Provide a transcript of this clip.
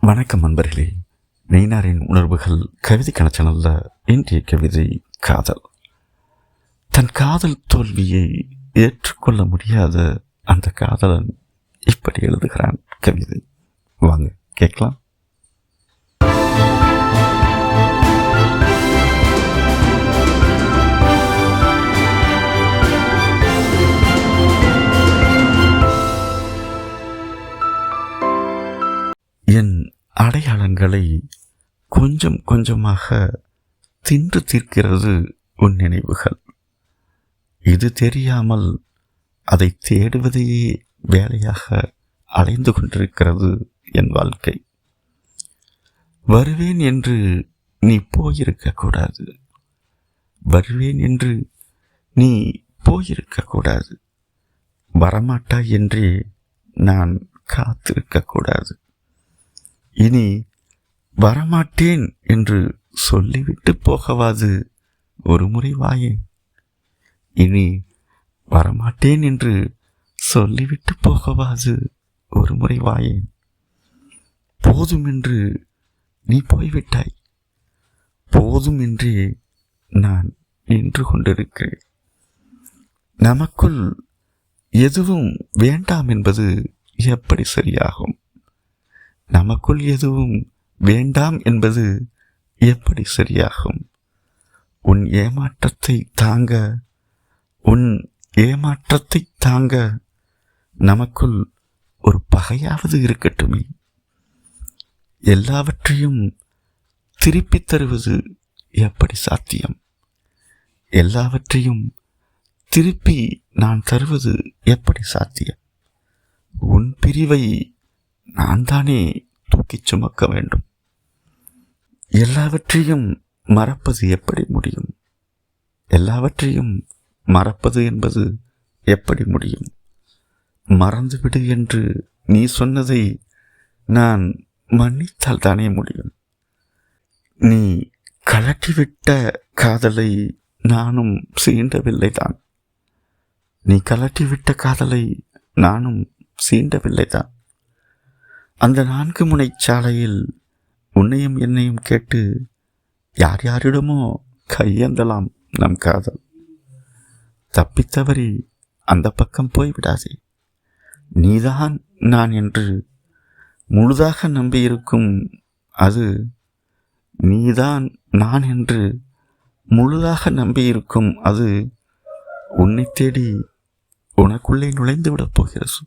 வணக்கம் நண்பர்களே. நெய்னாரின் உணர்வுகள் கவிதை கணச்சனல்ல இன்றைய கவிதை காதல். தன் காதல் தோல்வியை ஏற்றுக்கொள்ள முடியாத அந்த காதலன் இப்படி எழுதுகிறான் கவிதை. வாங்க கேட்கலாம். அடையாளங்களை கொஞ்சம் கொஞ்சமாக தின்று தீர்க்கிறது உன் நினைவுகள். இது தெரியாமல் அதை தேடுவதையே வேலையாக அலைந்து கொண்டிருக்கிறது என் வாழ்க்கை. வருவேன் என்று நீ போயிருக்கக்கூடாது வருவேன் என்று நீ போயிருக்கக்கூடாது வரமாட்டாய் என்றே நான் காத்திருக்கக்கூடாது இனி வரமாட்டேன் என்று சொல்லிவிட்டு போகவாது ஒரு முறை வாயேன் இனி வரமாட்டேன் என்று சொல்லிவிட்டு போகவாது ஒரு முறை வாயேன் போதும் என்று நீ போய்விட்டாய். போதும் என்றே நான் நின்று கொண்டிருக்கிறேன். நமக்குள் எதுவும் வேண்டாம் என்பது எப்படி சரியாகும்? நமக்குள் எதுவும் வேண்டாம் என்பது எப்படி சரியாகும்? உன் ஏமாற்றத்தை தாங்க உன் ஏமாற்றத்தை தாங்க நமக்குள் ஒரு பகையாவது இருக்கட்டுமே. எல்லாவற்றையும் திருப்பித் தருவது எப்படி சாத்தியம்? எல்லாவற்றையும் திருப்பி நான் தருவது எப்படி சாத்தியம்? உன் பிரிவை நான் தானே தூக்கிச் சுமக்க வேண்டும். எல்லாவற்றையும் மறப்பது எப்படி முடியும்? எல்லாவற்றையும் மறப்பது என்பது எப்படி முடியும்? மறந்துவிடு என்று நீ சொன்னதை நான் மன்னித்தால் தானே முடியும். நீ கலட்டிவிட்ட காதலை நானும் சீண்டவில்லை தான் நீ கலட்டிவிட்ட காதலை நானும் சீண்டவில்லை தான் அந்த நான்கு முனை சாலையில் உன்னையும் என்னையும் கேட்டு யார் யாரிடமோ கையேந்தலாம் நம் காதல். தப்பித்தவறி அந்த பக்கம் போய்விடாதே. நீதான் நான் என்று முழுதாக நம்பியிருக்கும் அது நீதான் நான் என்று முழுதாக நம்பியிருக்கும் அது உன்னை தேடி உனக்குள்ளே நுழைந்து விடப் போகிறது.